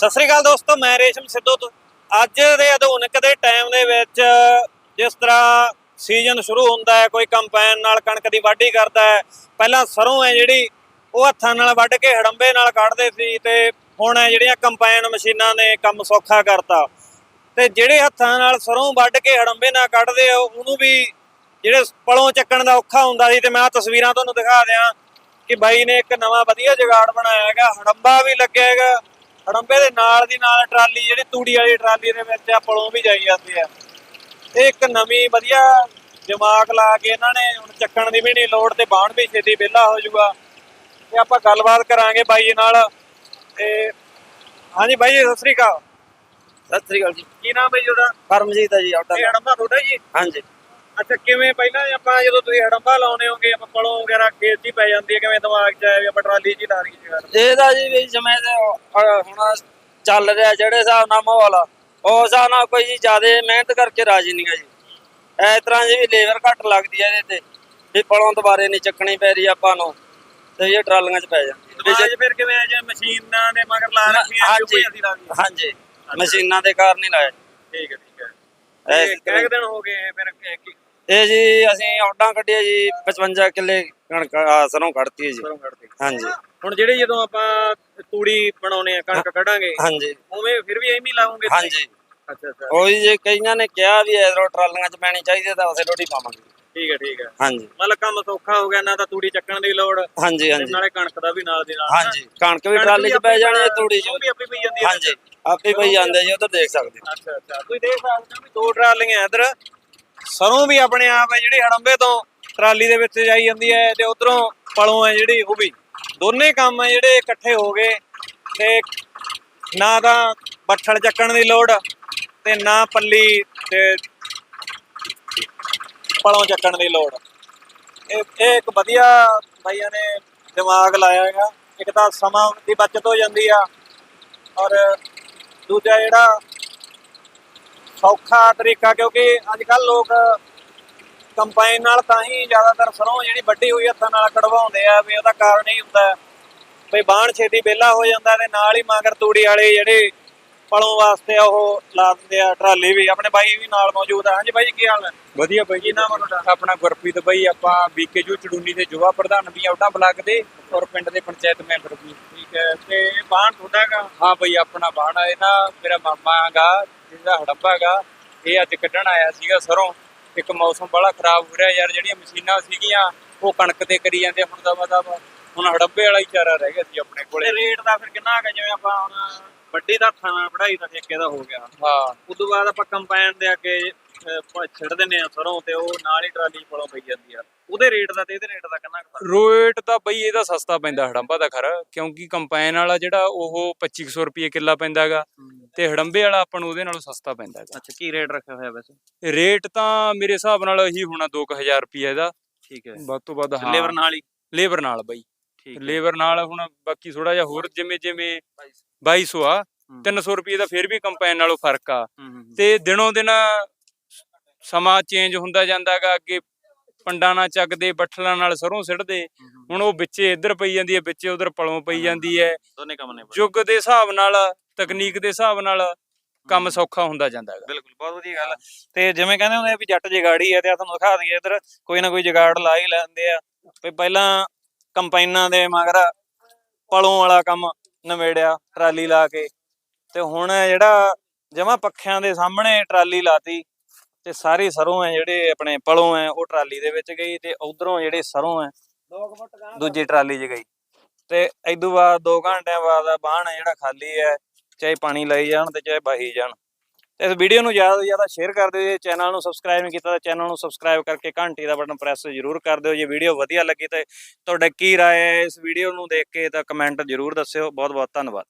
ਸਤਿ ਸ੍ਰੀ ਅਕਾਲ ਦੋਸਤੋ, ਮੈਂ ਰੇਸ਼ਮ ਸਿੱਧੂ ਤੋਂ ਅੱਜ ਦੇ ਆਧੁਨਿਕ ਦੇ ਟਾਈਮ ਦੇ ਵਿੱਚ ਜਿਸ ਤਰ੍ਹਾਂ ਸੀਜ਼ਨ ਸ਼ੁਰੂ ਹੁੰਦਾ ਹੈ, ਕੋਈ ਕੰਪੈਨ ਨਾਲ ਕਣਕ ਦੀ ਵਾਢੀ ਕਰਦਾ ਹੈ, ਪਹਿਲਾਂ ਸਰੋਂ ਹੈ ਜਿਹੜੀ, ਉਹ ਹੱਥਾਂ ਨਾਲ ਵੱਢ ਕੇ ਹੜੰਬੇ ਨਾਲ ਕੱਢਦੇ ਸੀ ਤੇ ਹੁਣ ਜਿਹੜੀਆਂ ਕੰਪੈਨ ਮਸ਼ੀਨਾਂ ਨੇ ਕੰਮ ਸੌਖਾ ਕਰਤਾ। ਤੇ ਜਿਹੜੇ ਹੱਥਾਂ ਨਾਲ ਸਰੋਂ ਵੱਢ ਕੇ ਹੜੰਬੇ ਨਾਲ ਕੱਢਦੇ ਆ, ਉਹਨੂੰ ਵੀ ਜਿਹੜੇ ਪਲੋਂ ਚੱਕਣ ਦਾ ਔਖਾ ਹੁੰਦਾ ਸੀ, ਤੇ ਮੈਂ ਆ ਤਸਵੀਰਾਂ ਤੁਹਾਨੂੰ ਦਿਖਾ ਦਿਆਂ ਕਿ ਬਾਈ ਨੇ ਇੱਕ ਨਵਾਂ ਵਧੀਆ ਜੁਗਾੜ ਬਣਾਇਆ ਹੈਗਾ, ਹੜੰਬਾ ਵੀ ਲੱਗਿਆ ਹੈਗਾ। ਹੜੰਬੇ ਦੇ ਨਾਲ ਦੀ ਨਾਲ ਟਰਾਲੀ ਜਿਹੜੀ ਤੂੜੀ ਵਾਲੀ ਟਰਾਲੀ ਦੇ ਵਿੱਚ ਆ ਪਲੋਂ ਵੀ ਜਾਈ ਜਾਂਦੇ ਆ। ਇਹ ਇੱਕ ਨਵੀਂ ਵਧੀਆ ਦਿਮਾਗ ਲਾ ਕੇ ਇਹਨਾਂ ਨੇ ਹੁਣ ਚੱਕਣ ਦੀ ਵੀ ਨਹੀਂ ਲੋੜ ਤੇ ਬਾਣ ਵੀ ਛੇਤੀ ਵਿਹਲਾ ਹੋ ਜਾਊਗਾ। ਤੇ ਆਪਾਂ ਗੱਲਬਾਤ ਕਰਾਂਗੇ ਬਾਈ ਜੀ ਨਾਲ। ਤੇ ਹਾਂਜੀ ਬਾਈ ਜੀ ਸਤਿ ਸ੍ਰੀ ਅਕਾਲ। ਸਤਿ ਸ੍ਰੀ ਅਕਾਲ ਜੀ। ਕੀ ਨਾਮ ਹੈ ਜੀ ਤੁਹਾਡਾ ਪਰਮਜੀਤ ਹੈ ਜੀ ਆਟਾ ਇਹ ਹੜੰਬਾ ਤੁਹਾਡਾ ਜੀ? ਹਾਂਜੀ। ਅੱਛਾ ਕਿਵੇਂ ਪਹਿਲਾਂ ਆਪਾਂ ਜਦੋਂ ਤੁਸੀਂ ਹੜੰਬਾ ਲਾਉਨੇ ਹੋਗੇ ਆਪਾਂ ਪਲੋਂ ਵਗੈਰਾ ਖੇਤ 'ਚ ਹੀ ਪੈ ਜਾਂਦੀ ਹੈ ਕਿਵੇਂ ਦਿਮਾਗ 'ਚ ਆਇਆ ਵੀ ਆਪਾਂ ਟਰਾਲੀ 'ਚ ਹੀ ਲਾ ਲਈਏ ਜਗਾੜ ਇਹਦਾ ਜੀ ਵੀ ਜਿਵੇਂ ਦੇ ਅਹ ਹੁਣ ਚੱਲ ਰਿਹਾ ਜਿਹੜੇ ਹਿਸਾਬ ਨਾਲ ਮਾਹੌਲ ਆ, ਉਸ ਹਿਸਾਬ ਨਾਲ ਕੋਈ ਜੀ ਜ਼ਿਆਦਾ ਮਿਹਨਤ ਕਰਕੇ ਰਾਜੀ ਨਹੀਂ ਗਾ ਜੀ। ਇਸ ਤਰ੍ਹਾਂ ਜੀ ਵੀ ਲੇਬਰ ਘੱਟ ਲੱਗਦੀ ਹੈ ਇਹਦੇ ਤੇ ਵੀ ਪਲੋਂ ਦੁਬਾਰੇ ਨਹੀਂ ਚੱਕਣੀ ਪੈ ਰਹੀ ਆਪਾਂ ਨੂੰ ਤੇ ਇਹ ਟਰਾਲੀਆਂ 'ਚ ਪੈ ਜਾਂਦੀ ਹੈ। ਵੀ ਦਿਮਾਗ ਜੇ- 'ਚ ਫਿਰ ਕਿਵੇਂ ਆ ਜੇ ਮਸ਼ੀਨਾਂ ਦੇ ਮਗਰ ਲਾ ਰੱਖੀਆਂ ਜੋ ਹਾਂਜੀ ਅਸੀਂ ਲਾ ਲਈਏ। ਹਾਂਜੀ ਮਸ਼ੀਨਾਂ ਦੇ ਕਾਰਨ ਹੀ ਲਾਇਆ। ਠੀਕ ਹੈ ਠੀਕ ਹੈ। ਇਹ ਕਿੰਨੇ ਕੁ ਦਿਨ ਹੋ ਗਏ ਫਿਰ ਕੀ- ਇਹ ਜੀ ਅਸੀਂ ਆਟਾਂ ਕੱਢੀਆਂ ਜੀ 55 ਕਿੱਲੇ ਕਣਕ ਆਹ ਸਰੋਂ ਕੱਢਤੀ ਹੈ ਜੀ। ਹਾਂਜੀ। ਹੁਣ ਜਿਹੜੇ ਜਦੋਂ ਆਪਾਂ ਤੂੜੀ ਬਣਾਉਨੇ ਆ ਕਣਕ ਕੱਢਾਂਗੇ ਹਾਂਜੀ। ਉਵੇਂ ਫਿਰ ਵੀ ਐਵੇਂ ਹੀ ਲਾਉਂਗੇ ਹਾਂਜੀ। ਅੱਛਾ ਅੱਛਾ। ਉਹੀ ਜੇ ਕਈਆਂ ਨੇ ਕਿਹਾ ਵੀ ਐਰੋ ਟਰਾਲੀਆਂ 'ਚ ਪੈਣੀ ਚਾਹੀਦੀ ਤਾਂ ਉਸੇ ਰੋਟੀ ਪਾਵਾਂਗੇ। ਠੀਕ ਹੈ ਠੀਕ ਹੈ। ਹਾਂਜੀ। ਮਤਲਬ ਕੰਮ ਸੌਖਾ ਹੋ ਗਿਆ ਨਾ ਤਾਂ ਤੂੜੀ ਚੱਕਣ ਦੀ ਲੋੜ ਹਾਂਜੀ ਹਾਂਜੀ। ਨਾਲੇ ਕਣਕ ਦਾ ਵੀ ਨਾਲ ਦੀ ਨਾਲ ਹਾਂਜੀ। ਕਣਕ ਵੀ ਟਰਾਲੀ 'ਚ ਪੈ ਜਾਣੀ ਹੈ ਤੂੜੀ 'ਚ। ਵੀ ਆਪੇ ਪਈ ਜਾਂਦੀ ਹੈ ਹਾਂਜੀ। ਆਪੇ ਪਈ ਜਾਂਦੇ ਜੀ ਉਧਰ ਦੇਖ ਸਕਦੇ। ਅੱਛਾ ਅੱਛਾ। ਤੁਸੀਂ ਦੇਖ ਸਕਦੇ ਹੋ ਵੀ ਦੋ ਟਰਾਲੀਆਂ ਇਧਰ ਸਰੋਂ ਵੀ ਆਪਣੇ ਆਪ ਹੈ ਜਿਹੜੀ ਹੜੰਬੇ ਤੋਂ ਟਰਾਲੀ ਦੇ ਵਿੱਚ ਜਾਈ ਜਾਂਦੀ ਹੈ ਤੇ ਉਧਰੋਂ ਪਲੋਂ ਹੈ ਜਿਹੜੀ ਉਹ ਵੀ। ਦੋਨੇ ਕੰਮ ਹੈ ਜਿਹੜੇ ਇਕੱਠੇ ਹੋ ਗਏ ਤੇ ਨਾ ਤਾਂ ਬੱਠਲ ਚੱਕਣ ਦੀ ਲੋੜ ਤੇ ਨਾ ਪੱਲੀ ਤੇ ਪਲੋਂ ਚੱਕਣ ਦੀ ਲੋੜ। ਇਹ ਇਹ ਇੱਕ ਵਧੀਆ ਬਾਈਆਂ ਨੇ ਦਿਮਾਗ ਲਾਇਆ ਹੈਗਾ। ਇੱਕ ਤਾਂ ਸਮਾਂ ਦੀ ਬਚਤ ਹੋ ਜਾਂਦੀ ਆ ਔਰ ਦੂਜਾ ਜਿਹੜਾ ਸੌਖਾ ਤਰੀਕਾ ਕਿਉਂਕਿ ਅੱਜ ਕੱਲ ਲੋਕ ਕੰਪਾਈਨ ਨਾਲ ਤਾਂ ਹੀ ਜ਼ਿਆਦਾਤਰ ਸਰੋਂ ਜਿਹੜੀ ਵੱਡੀ ਹੋਈ ਹੱਥਾਂ ਨਾਲ ਕਢਵਾਉਂਦੇ ਆ ਵੀ ਉਹਦਾ ਕਾਰਨ ਇਹ ਹੁੰਦਾ ਵੀ ਬਾਣ ਛੇਤੀ ਵਿਹਲਾ ਹੋ ਜਾਂਦਾ ਤੇ ਨਾਲ ਹੀ ਮਗਰ ਤੂੜੀ ਵਾਲੇ ਜਿਹੜੇ ਪਲੋਂ ਵਾਸਤੇ ਉਹ ਲਾ ਦਿੰਦੇ ਆ ਟਰਾਲੀ ਵੀ ਆਪਣੇ ਬਾਈ ਵੀ ਨਾਲ ਮੌਜੂਦ ਆ। ਹਾਂਜੀ ਬਾਈ ਕੀ ਹਾਲ ਹੈ? ਵਧੀਆ ਬਾਈ ਕੀ ਨਾਮ ਤੁਹਾਡਾ? ਆਪਣਾ ਗੁਰਪ੍ਰੀਤ ਬਾਈ ਆਪਾਂ ਬੀਕੇਯੂ ਚੜੂਨੀ ਦੇ ਯੁਵਾ ਪ੍ਰਧਾਨ ਵੀ ਆਉਟਾ ਬਲਾਕ ਦੇ ਔਰ ਪਿੰਡ ਦੇ ਪੰਚਾਇਤ ਮੈਂਬਰ ਵੀ। ਠੀਕ ਹੈ ਤੇ ਬਾਣ ਤੁਹਾਡਾ ਹਾਂ ਬਾਈ ਆਪਣਾ ਬਾਣਾ ਹੈ ਨਾ ਮੇਰਾ ਮਾਮਾ ਹੈਗਾ ਜਿਹਦਾ ਹੜੱਪਾ ਹੈਗਾ ਇਹ ਅੱਜ ਕੱਢਣ ਆਇਆ ਸੀਗਾ ਸਰੋਂ। ਇੱਕ ਮੌਸਮ ਬੜਾ ਖਰਾਬ ਹੋ ਰਿਹਾ ਯਾਰ ਜਿਹੜੀਆਂ ਮਸ਼ੀਨਾਂ ਸੀਗੀਆਂ ਉਹ ਕਣਕ ਤੇ ਕਰੀ ਜਾਂਦੇ ਹੁਣ ਦਾ ਮਤਲਬ ਹੁਣ ਹੜੱਬੇ ਵਾਲਾ ਹੀ ਚਾਰਾ ਰਹਿ ਗਿਆ ਸੀ ਆਪਣੇ ਕੋਲੇ। ਰੇਟ ਦਾ ਫਿਰ ਕਿੰਨਾ ਹੈਗਾ ਜਿਵੇਂ ਆਪਾਂ ਹੁਣ ਵੱਡੀ ਦਾ ਨਾਲ ਪੜਾਈ ਦਾ ਠੇਕੇ ਦਾ ਹੋ ਗਿਆ। ਹਾਂ। ਉਸ ਤੋਂ ਬਾਅਦ ਆਪਾਂ ਕੰਪਾਈਨ ਦੇ ਅੱਗੇ ਛੱਡ ਦਿੰਨੇ ਆ ਸਰੋਂ ਤੇ ਉਹ ਨਾਲ ਹੀ ਟਰਾਲੀ ਕੋਲੋਂ ਪਈ ਜਾਂਦੀ ਆ। ਉਹਦੇ ਰੇਟ ਦਾ ਤੇ ਇਹਦੇ ਰੇਟ ਦਾ ਕਿੰਨਾ ਰੋਏਟ ਤਾਂ ਬਈ ਇਹਦਾ ਸਸਤਾ ਪੈਂਦਾ ਹੜੰਬਾ ਦਾ ਖਰ ਕਿਉਂਕਿ ਕੰਪਾਈਨ ਵਾਲਾ ਜਿਹੜਾ ਉਹ 2500 ਰੁਪਏ ਕਿੱਲਾ ਪੈਂਦਾਗਾ ਤੇ ਹੜੰਬੇ ਵਾਲਾ ਆਪਾਂ ਨੂੰ ਉਹਦੇ ਨਾਲੋਂ ਸਸਤਾ ਪੈਂਦਾਗਾ ਅੱਛਾ ਕੀ ਰੇਟ ਰੱਖਿਆ ਹੋਇਆ ਵੈਸੇ? ਰੇਟ ਤਾਂ ਮੇਰੇ ਹਿਸਾਬ ਨਾਲ ਇਹੀ ਹੋਣਾ 2000 ਰੁਪਏ ਇਹਦਾ। ਠੀਕ ਹੈ। ਵੱਧ ਤੋਂ ਵੱਧ ਹਾਂ। ਲੇਬਰ ਨਾਲ ਹੀ? ਲੇਬਰ ਨਾਲ ਬਈ। ਠੀਕ ਲੇਬਰ ਨਾਲ ਹੁਣ ਬਾਕੀ ਥੋੜਾ ਜਿਹਾ ਹੋਰ ਜਿਵੇਂ ਜਿਵੇਂ 2200 ਆ ਹੂੰ। 300 ਰੁਪਏ ਦਾ ਫਿਰ ਵੀ ਕੰਪਾਈਨ ਨਾਲੋਂ ਫ਼ਰਕ ਆ। ਤੇ ਦਿਨੋਂ ਦਿਨ ਸਮਾਂ ਚੇਂਜ ਹੁੰਦਾ ਜਾਂਦਾਗਾ ਅੱਗੇ ਪੰਡਾਂ ਨਾਲ ਚੱਕਦੇ ਬੱਠਲਾਂ ਨਾਲ ਸਰੋਂ ਸਿੱਟਦੇ। ਹੁਣ ਉਹ ਵਿੱਚੇ ਇੱਧਰ ਪਈ ਜਾਂਦੀ ਹੈ ਵਿੱਚੇ ਉਧਰ ਪਲੋਂ ਪਈ ਜਾਂਦੀ ਹੈ। ਦੋਨੇ ਕੰਮ ਨੇ ਯੁੱਗ ਦੇ ਹਿਸਾਬ ਨਾਲ ਤਕਨੀਕ ਦੇ ਹਿਸਾਬ ਨਾਲ ਕੰਮ ਸੌਖਾ ਹੁੰਦਾ ਜਾਂਦਾ ਹੈਗਾ। ਬਿਲਕੁਲ ਬਹੁਤ ਵਧੀਆ ਗੱਲ। ਤੇ ਜਿਵੇਂ ਕਹਿੰਦੇ ਹੁੰਦੇ ਆ ਵੀ ਜੱਟ ਜਗਾੜੀ ਆ ਤੇ ਆ ਤੁਹਾਨੂੰ ਦਿਖਾ ਦਈਏ ਇੱਧਰ ਕੋਈ ਨਾ ਕੋਈ ਜਗਾੜ ਲਾ ਹੀ ਲੈਂਦੇ ਆ। ਵੀ ਪਹਿਲਾਂ ਕੰਪਾਈਨਾਂ ਦੇ ਮਗਰ ਪਲੋਂ ਵਾਲਾ ਕੰਮ ਨਵੇੜਿਆ ਟਰਾਲੀ ਲਾ ਕੇ। ਤੇ ਹੁਣ ਜਿਹੜਾ ਜਮਾ ਪੱਖਿਆਂ ਦੇ ਸਾਹਮਣੇ ਟਰਾਲੀ ਲਾਤੀ ਤੇ ਸਾਰੀ ਸਰੋਂ ਹੈ ਜਿਹੜੇ ਆਪਣੇ ਪਲੋਂ ਹੈ ਉਹ ਟਰਾਲੀ ਦੇ ਵਿੱਚ ਗਈ ਤੇ ਉਧਰੋਂ ਜਿਹੜੇ ਸਰੋਂ ਹੈ ਦੂਜੀ ਟਰਾਲੀ 'ਚ ਗਈ। ਤੇ ਇਦੋਂ ਬਾਅਦ 2 ਘੰਟਿਆਂ ਬਾਅਦ ਹੈ ਜਿਹੜਾ ਖਾਲੀ ਹੈ ਚਾਹੇ ਪਾਣੀ ਲਈ ਜਾਣ ਤੇ ਚਾਹੇ ਬਾਹੀ ਜਾਣ। ਤੇ ਇਸ ਵੀਡੀਓ ਨੂੰ ਜ਼ਿਆਦਾ ਤੋਂ ਜ਼ਿਆਦਾ ਸ਼ੇਅਰ ਕਰ ਦਿਓ, ਜੇ ਚੈਨਲ ਨੂੰ ਸਬਸਕ੍ਰਾਈਬ ਨਹੀਂ ਕੀਤਾ ਤਾਂ ਚੈਨਲ ਨੂੰ ਸਬਸਕ੍ਰਾਈਬ ਕਰਕੇ ਘੰਟੀ ਦਾ ਬਟਨ ਪ੍ਰੈਸ ਜ਼ਰੂਰ ਕਰ ਦਿਓ। ਜੇ ਵੀਡੀਓ ਵਧੀਆ ਲੱਗੀ ਤੇ ਤੁਹਾਡਾ ਕੀ ਰਾਏ ਹੈ ਇਸ ਵੀਡੀਓ ਨੂੰ ਦੇਖ ਕੇ ਤਾਂ ਕਮੈਂਟ ਜ਼ਰੂਰ ਦੱਸਿਓ। ਬਹੁਤ ਬਹੁਤ ਧੰਨਵਾਦ।